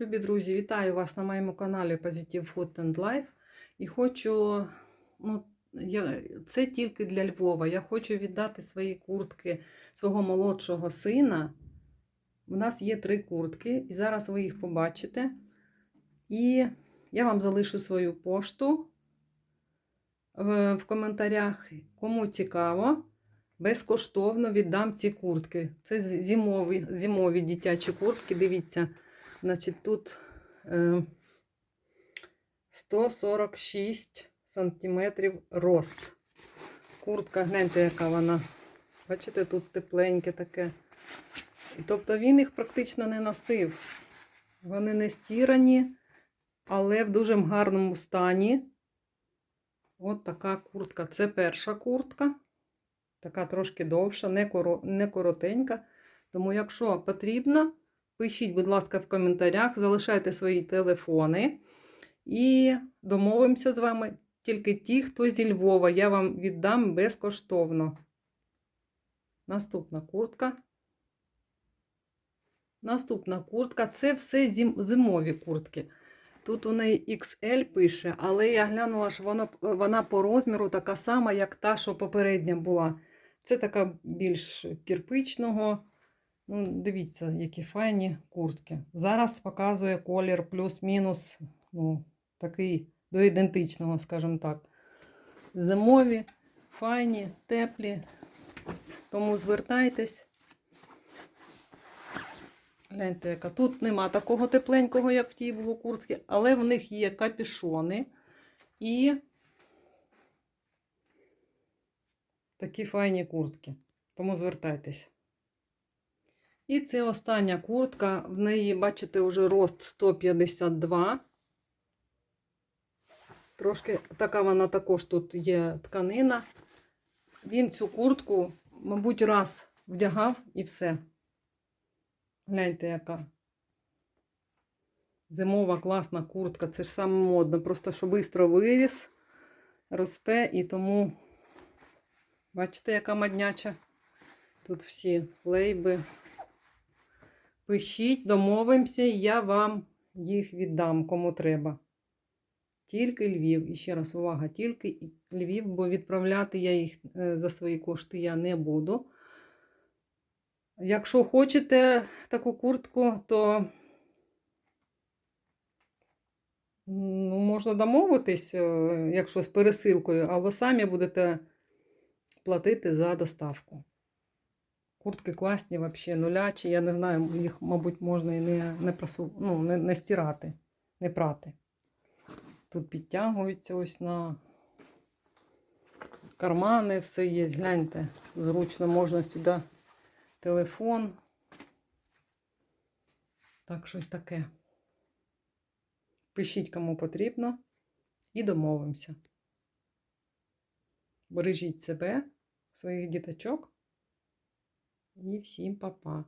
Любі друзі, вітаю вас на моєму каналі Positive Food and Life. І хочу, ну, я, це тільки для Львова. Я хочу віддати свої куртки свого молодшого сина. У нас є три куртки, і зараз ви їх побачите. І я вам залишу свою пошту в, в коментарях. Кому цікаво, безкоштовно віддам ці куртки. Це зимові, зимові дитячі куртки. Дивіться. Значить, тут е, 146 сантиметрів рост. Куртка, гляньте, яка вона. Бачите, тут тепленьке таке. Тобто він їх практично не носив. Вони не стірані, але в дуже гарному стані. От така куртка. Це перша куртка. Така трошки довша, не, коротенька. Тому, якщо потрібно, Пишіть, будь ласка, в коментарях, залишайте свої телефони. І домовимося з вами тільки ті, хто зі Львова. Я вам віддам безкоштовно. Наступна куртка. Наступна куртка це все зим, зимові куртки. Тут у неї XL пише, але я глянула, що вона, вона по розміру така сама, як та, що попередня була. Це така більш кирпичного. Ну, дивіться, які файні куртки. Зараз показує колір плюс-мінус, ну, такий до ідентичного, скажімо так. Зимові, файні, теплі. Тому звертайтесь. Гляньте, яка тут нема такого тепленького, як в тій було куртці, але в них є капюшони і такі файні куртки. Тому звертайтесь. І це остання куртка. В неї, бачите, вже рост 152. Трошки така вона також тут є тканина. Він цю куртку, мабуть, раз вдягав і все. Гляньте, яка. Зимова класна куртка. Це ж саме модно. Просто що швидко виріс, росте і тому, бачите, яка модняча. Тут всі лейби. Пишіть, домовимося, і я вам їх віддам, кому треба. Тільки Львів. І ще раз увага, тільки Львів, бо відправляти я їх е, за свої кошти я не буду. Якщо хочете таку куртку, то ну, можна домовитись, е, якщо з пересилкою, але самі будете платити за доставку. Куртки класні, взагалі, нулячі. Я не знаю, їх, мабуть, можна і не не, просу... ну, не, не стирати, не прати. Тут підтягуються ось на кармани, все є. Гляньте, зручно можна сюди телефон. Так, щось таке. Пишіть, кому потрібно, і домовимося. Бережіть себе, своїх діточок. І всім па-па.